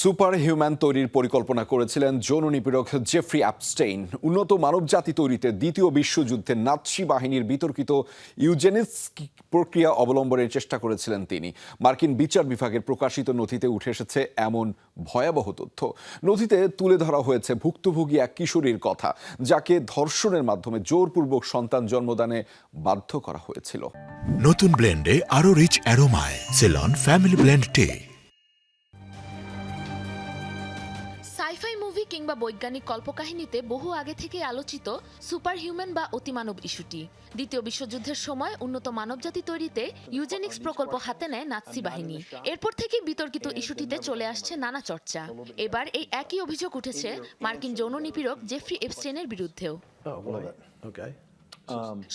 Super human তৈরির পরিকল্পনা করেছিলেন যৌন নিপীড়ক জেফ্রি অ্যাপস্টেইন। উন্নত মানবজাতি তৈরিতে দ্বিতীয় বিশ্বযুদ্ধের নাৎসি বাহিনীর বিতর্কিত ইউজেনিস প্রক্রিয়া অবলম্বনের চেষ্টা করেছিলেন তিনি। মার্কিন বিচার বিভাগের প্রকাশিত নথিতে উঠে এসেছে এমন ভয়াবহ তথ্য। নথিতে তুলে ধরা হয়েছে ভুক্তভোগী এক কিশোরীর কথা, যাকে ধর্ষণের মাধ্যমে জোরপূর্বক সন্তান জন্মদানে বাধ্য করা হয়েছিল। নতুন ব্লেন্ডে আরও rich অ্যারোমায়, Ceylon, family blend tea. Sci-fi movie কিংবা বৈজ্ঞানিক কল্পকাহিনীতে বহু আগে থেকে আলোচিত সুপার হিউম্যান বা অতিমানব ইস্যুটি। দ্বিতীয় বিশ্বযুদ্ধের সময় উন্নত মানবজাতি তৈরিতে ইউজেনিক্স প্রকল্প হাতে নেয় নাৎসি বাহিনী। এরপর থেকে বিতর্কিত ইস্যুটিতে চলে আসছে নানা চর্চা। এবার এই একই অভিযোগ উঠেছে মার্কিন যৌন নিপীড়ক জেফ্রি এপস্টেনের বিরুদ্ধেও। Oh.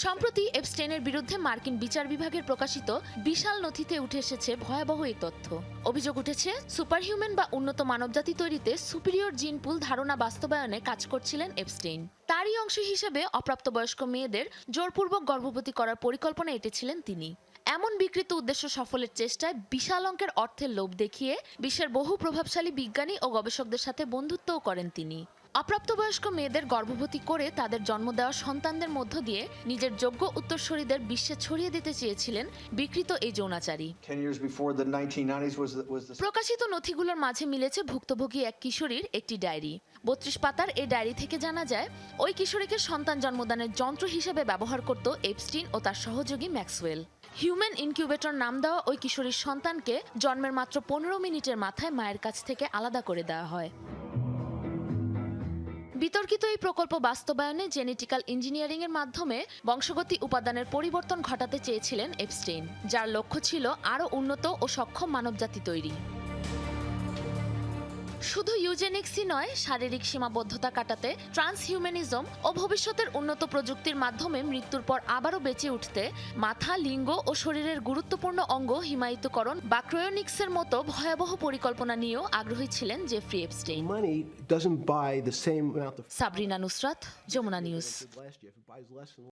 সম্প্রতি এপস্টেনের বিরুদ্ধে মার্কিন বিচার বিভাগের প্রকাশিত বিশাল নথিতে উঠে এসেছে ভয়াবহ এই তথ্য। অভিযোগ উঠেছে সুপার হিউম্যান বা উন্নত মানবজাতি তৈরিতে সুপিরিয়র জিন পুল ধারণা বাস্তবায়নে কাজ করছিলেন এপস্টেইন। তারই অংশ হিসেবে অপ্রাপ্তবয়স্ক মেয়েদের জোরপূর্বক গর্ভবতী করার পরিকল্পনা এঁটেছিলেন তিনি। এমন বিকৃত উদ্দেশ্য সফলের চেষ্টায় বিশাল অঙ্কের অর্থের লোভ দেখিয়ে বিশ্বের বহু প্রভাবশালী বিজ্ঞানী ও গবেষকদের সাথে বন্ধুত্বও করেন তিনি। অপ্রাপ্তবয়স্ক মেয়েদের গর্ভবতী করে তাদের জন্ম দেওয়া সন্তানদের মধ্য দিয়ে নিজের যোগ্য উত্তরসূরিদের বিশ্বে ছড়িয়ে দিতে চেয়েছিলেন বিকৃত এই যৌনাচারী। 10 years before the 1990s was the, was the প্রকাশিত নথিগুলোর মাঝে মিলেছে ভুক্তভোগী এক কিশোরীর একটি ডায়েরি। বত্রিশ পাতার এই ডায়েরি থেকে জানা যায় ওই কিশোরীকে সন্তান জন্মদানের যন্ত্র হিসেবে ব্যবহার করত এপস্টিন ও তার সহযোগী ম্যাক্সওয়েল। হিউম্যান ইনকিউবেটর নাম দেওয়া ওই কিশোরীর সন্তানকে জন্মের মাত্র পনেরো মিনিটের মাথায় মায়ের কাছ থেকে আলাদা করে দেওয়া হয়। বিতর্কিত এই প্রকল্প বাস্তবায়নে জেনেটিক্যাল ইঞ্জিনিয়ারিং এর মাধ্যমে বংশগতি উপাদানের পরিবর্তন ঘটাতে চেয়েছিলেন এপস্টেইন যার লক্ষ্য ছিল আরও উন্নত ও সক্ষম মানবজাতি তৈরি। শুধু ইউজেনিক্সই নয় শারীরিক সীমাবদ্ধতা কাটাতে ট্রান্সহিউম্যানিজম ও ভবিষ্যতের উন্নত প্রযুক্তির মাধ্যমে মৃত্যুর পর আবারও বেঁচে উঠতে মাথা লিঙ্গ ও শরীরের গুরুত্বপূর্ণ অঙ্গ হিমায়িতকরণ বা ক্রয়োনিক্সের মতো ভয়াবহ পরিকল্পনা নিয়েও আগ্রহী ছিলেন Jeffrey Epstein Sabrina Nusrat Jamuna news.